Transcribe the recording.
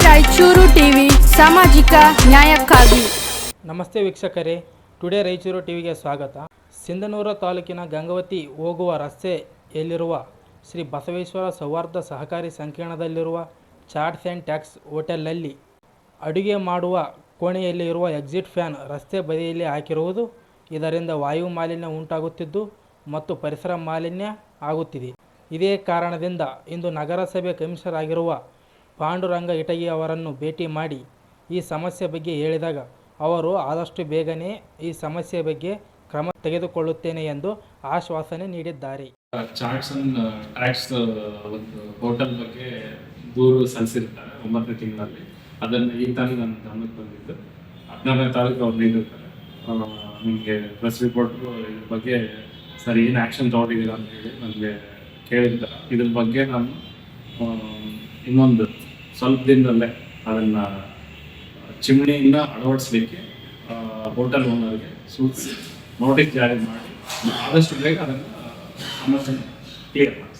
Raichur TV ಸಾಮಾಜಿಕ ನ್ಯಾಯಕ್ಕಾಗಿ ನಮಸ್ತೆ ವೀಕ್ಷಕರೇ ಟುಡೇ ರಾಯಚೂರು ಟಿವಿಗೆ ಸ್ವಾಗತ. ಸಿಂಧನೂರ ತಾಲೂಕಿನ ಗಂಗಾವತಿ ಹೋಗುವ ರಸ್ತೆಯಲ್ಲಿರುವ ಶ್ರೀ ಬಸವೇಶ್ವರ ಸೌಹಾರ್ದ ಸಹಕಾರಿ ಸಂಕೀರ್ಣದಲ್ಲಿರುವ ಚಾಟ್ಸ್ ಆ್ಯಂಡ್ ಟ್ಯಾಕ್ಸ್ ಹೋಟೆಲ್ನಲ್ಲಿ ಅಡುಗೆ ಮಾಡುವ ಕೋಣೆಯಲ್ಲಿ ಇರುವ ಎಕ್ಸಿಟ್ ಫ್ಯಾನ್ ರಸ್ತೆ ಬದಿಯಲ್ಲಿ ಹಾಕಿರುವುದು ಇದರಿಂದ ವಾಯು ಮಾಲಿನ್ಯ ಉಂಟಾಗುತ್ತಿದ್ದು ಮತ್ತು ಪರಿಸರ ಮಾಲಿನ್ಯ ಆಗುತ್ತಿದೆ. ಇದೇ ಕಾರಣದಿಂದ ಇಂದು ನಗರಸಭೆ ಕಮಿಷನರ್ ಆಗಿರುವ ಪಾಂಡುರಂಗ ಇಟಗಿ ಅವರನ್ನು ಭೇಟಿ ಮಾಡಿ ಈ ಸಮಸ್ಯೆ ಬಗ್ಗೆ ಹೇಳಿದಾಗ, ಅವರು ಆದಷ್ಟು ಬೇಗನೆ ಈ ಸಮಸ್ಯೆ ಬಗ್ಗೆ ಕ್ರಮ ತೆಗೆದುಕೊಳ್ಳುತ್ತೇನೆ ಎಂದು ಆಶ್ವಾಸನೆ ನೀಡಿದ್ದಾರೆ. ಚಾರ್ಟ್ಸ್ ಒಂದು ಹೋಟೆಲ್ ಬಗ್ಗೆ ದೂರು ಸಲ್ಲಿಸಿರ್ತಾರೆ ಒಂಬತ್ತನೇ ತಿಂಗಳಲ್ಲಿ. ಅದನ್ನು ಈಗ ತಾನೇ ನನ್ನ ಗಮನಕ್ಕೆ ಬಂದಿದ್ದು. ಹದಿನಾರನೇ ತಾರೀಕು ಅವ್ರು ನೀಡಿರ್ತಾರೆ ನಿಮಗೆ ಪ್ರೆಸ್ ರಿಪೋರ್ಟ್ ಇದ್ರ ಬಗ್ಗೆ ಸರಿ ಏನು ಆ್ಯಕ್ಷನ್ ತೊಗೊಂಡಿದ್ದೀರಾ ಅಂತ ಹೇಳಿ ನನಗೆ ಕೇಳಿರ್ತಾರೆ. ಇದ್ರ ಬಗ್ಗೆ ನಾನು ಇನ್ನೊಂದು ಸ್ವಲ್ಪ ದಿನದಲ್ಲೇ ಅದನ್ನು ಚಿಮಣಿಯಿಂದ ಅಳವಡಿಸ್ಲಿಕ್ಕೆ ಹೋಟೆಲ್ ಓನರ್ಗೆ ಸೂಚಿಸಿ ನೋಟಿಸ್ ಜಾರಿ ಮಾಡಿ, ಆದಷ್ಟು ಬೇಗ ಅದನ್ನು ಕ್ಲಿಯರ್ ಮಾಡಿ